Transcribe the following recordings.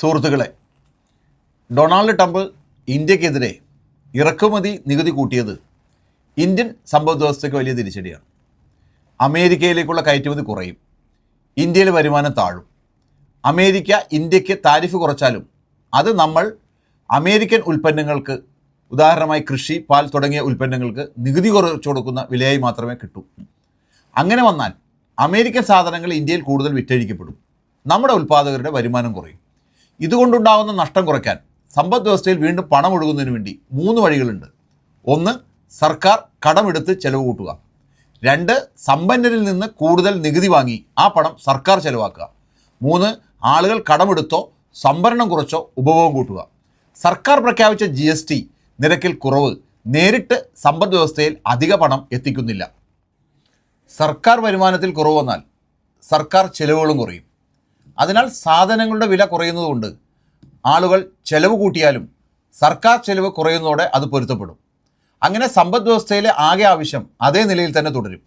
സുഹൃത്തുക്കളെ Donald Trump ഇന്ത്യക്കെതിരെ ഇറക്കുമതി നികുതി കൂട്ടിയത് ഇന്ത്യൻ സമ്പദ് വ്യവസ്ഥയ്ക്ക് വലിയ തിരിച്ചടിയാണ്. അമേരിക്കയിലേക്കുള്ള കയറ്റുമതി കുറയും ഇന്ത്യയിലെ വരുമാനം താഴും. അമേരിക്ക ഇന്ത്യയ്ക്ക് താരിഫ് കുറച്ചാലും അത് നമ്മൾ അമേരിക്കൻ ഉൽപ്പന്നങ്ങൾക്ക് ഉദാഹരണമായി കൃഷി പാൽ തുടങ്ങിയ ഉൽപ്പന്നങ്ങൾക്ക് നികുതി കുറച്ചു കൊടുക്കുന്ന വിലയായി മാത്രമേ കിട്ടൂ. അങ്ങനെ വന്നാൽ അമേരിക്കൻ സാധനങ്ങൾ ഇന്ത്യയിൽ കൂടുതൽ വിറ്റഴിക്കപ്പെടും. നമ്മുടെ ഉൽപ്പാദകരുടെ വരുമാനം കുറയും. ഇതുകൊണ്ടുണ്ടാകുന്ന നഷ്ടം കുറയ്ക്കാൻ സമ്പദ് വ്യവസ്ഥയിൽ വീണ്ടും പണം ഒഴുകുന്നതിന് വേണ്ടി മൂന്ന് വഴികളുണ്ട്. ഒന്ന് സർക്കാർ കടമെടുത്ത് ചെലവ് കൂട്ടുക. രണ്ട് സമ്പന്നരിൽ നിന്ന് കൂടുതൽ നികുതി വാങ്ങി ആ പണം സർക്കാർ ചെലവാക്കുക. മൂന്ന് ആളുകൾ കടമെടുത്തോ സംഭരണം കുറച്ചോ ഉപഭോഗം കൂട്ടുക. സർക്കാർ പ്രഖ്യാപിച്ച ജി എസ് ടി നിരക്കിൽ കുറവ് നേരിട്ട് സമ്പദ് വ്യവസ്ഥയിൽ അധിക പണം എത്തിക്കുന്നില്ല. സർക്കാർ വരുമാനത്തിൽ കുറവ് വന്നാൽ സർക്കാർ ചെലവുകളും കുറയും. അതിനാൽ സാധനങ്ങളുടെ വില കുറയുന്നതുകൊണ്ട് ആളുകൾ ചെലവ് കൂട്ടിയാലും സർക്കാർ ചെലവ് കുറയുന്നതോടെ അത് പൊരുത്തപ്പെടും. അങ്ങനെ സമ്പദ് വ്യവസ്ഥയിലെ ആകെ ആവശ്യം അതേ നിലയിൽ തന്നെ തുടരും.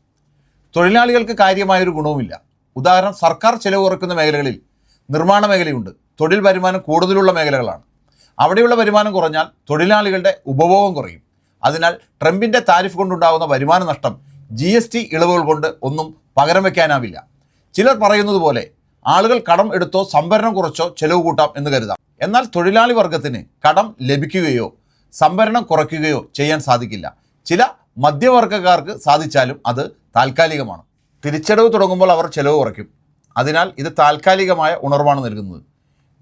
തൊഴിലാളികൾക്ക് കാര്യമായൊരു ഗുണവുമില്ല. ഉദാഹരണം സർക്കാർ ചെലവ് കുറയ്ക്കുന്ന മേഖലകളിൽ നിർമ്മാണ മേഖലയുണ്ട്. തൊഴിൽ വരുമാനം കൂടുതലുള്ള മേഖലകളാണ്. അവിടെയുള്ള വരുമാനം കുറഞ്ഞാൽ തൊഴിലാളികളുടെ ഉപഭോഗം കുറയും. അതിനാൽ ട്രംപിന്റെ താരിഫ് കൊണ്ടുണ്ടാകുന്ന വരുമാന നഷ്ടം ജി എസ് ടി ഇളവുകൾ കൊണ്ട് ഒന്നും പകരം വയ്ക്കാനാവില്ല ചിലർ പറയുന്നത് പോലെ ആളുകൾ കടം എടുത്തോ സംഭരണം കുറച്ചോ ചെലവ് കൂട്ടാം എന്ന് കരുതാം. എന്നാൽ തൊഴിലാളി വർഗത്തിന് കടം ലഭിക്കുകയോ സംഭരണം കുറയ്ക്കുകയോ ചെയ്യാൻ സാധിക്കില്ല. ചില മധ്യവർഗക്കാർക്ക് സാധിച്ചാലും അത് താൽക്കാലികമാണ്. തിരിച്ചടവ് തുടങ്ങുമ്പോൾ അവർ ചെലവ് കുറയ്ക്കും. അതിനാൽ ഇത് താൽക്കാലികമായ ഉണർവാണ് നൽകുന്നത്.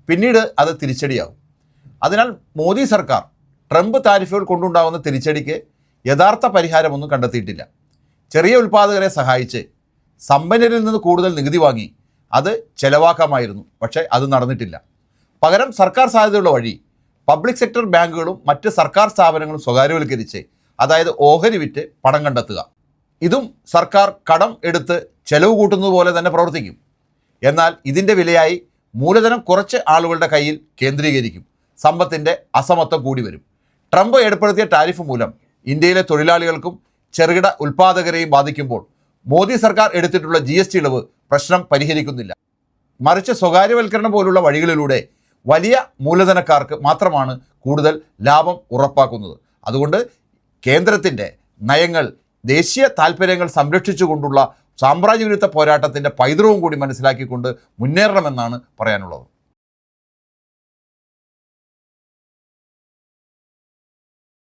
പിന്നീട് അത് തിരിച്ചടിയാകും അതിനാൽ മോദി സർക്കാർ ട്രംപ് താരിഫുകൾ കൊണ്ടുണ്ടാകുന്ന തിരിച്ചടിക്ക് യഥാർത്ഥ പരിഹാരമൊന്നും കണ്ടെത്തിയിട്ടില്ല. ചെറിയ ഉൽപ്പാദകരെ സഹായിച്ച് സമ്പന്നരിൽ നിന്ന് കൂടുതൽ നികുതി വാങ്ങി അത് ചെലവാക്കാമായിരുന്നു. പക്ഷേ അത് നടന്നിട്ടില്ല. പകരം സർക്കാർ സാധ്യതയുള്ള വഴി പബ്ലിക് സെക്ടർ ബാങ്കുകളും മറ്റ് സർക്കാർ സ്ഥാപനങ്ങളും സ്വകാര്യവൽക്കരിച്ച് അതായത് ഓഹരി വിറ്റ് പണം കണ്ടെത്തുക. ഇതും സർക്കാർ കടം എടുത്ത് ചെലവ് കൂട്ടുന്നതുപോലെ തന്നെ പ്രവർത്തിക്കും. എന്നാൽ ഇതിന്റെ വിലയായി മൂലധനം കുറച്ച് ആളുകളുടെ കയ്യിൽ കേന്ദ്രീകരിക്കും. സമ്പത്തിന്റെ അസമത്വം കൂടി വരും. ട്രംപ് ഏർപ്പെടുത്തിയ ടാരിഫ് മൂലം ഇന്ത്യയിലെ തൊഴിലാളികൾക്കും ചെറുകിട ഉൽപ്പാദകരെയും ബാധിക്കുമ്പോൾ മോദി സർക്കാർ എടുത്തിട്ടുള്ള ജി ഇളവ് പ്രശ്നം പരിഹരിക്കുന്നില്ല. മറിച്ച് സ്വകാര്യവൽക്കരണം പോലുള്ള വഴികളിലൂടെ വലിയ മൂലധനക്കാർക്ക് മാത്രമാണ് കൂടുതൽ ലാഭം ഉറപ്പാക്കുന്നത്. അതുകൊണ്ട് കേന്ദ്രത്തിന്റെ നയങ്ങൾ ദേശീയ താൽപ്പര്യങ്ങൾ സംരക്ഷിച്ചുകൊണ്ടുള്ള സാമ്രാജ്യവിരുദ്ധ പോരാട്ടത്തിന്റെ പൈതൃകവും കൂടി മനസ്സിലാക്കിക്കൊണ്ട് മുന്നേറണമെന്നാണ് പറയാനുള്ളത്.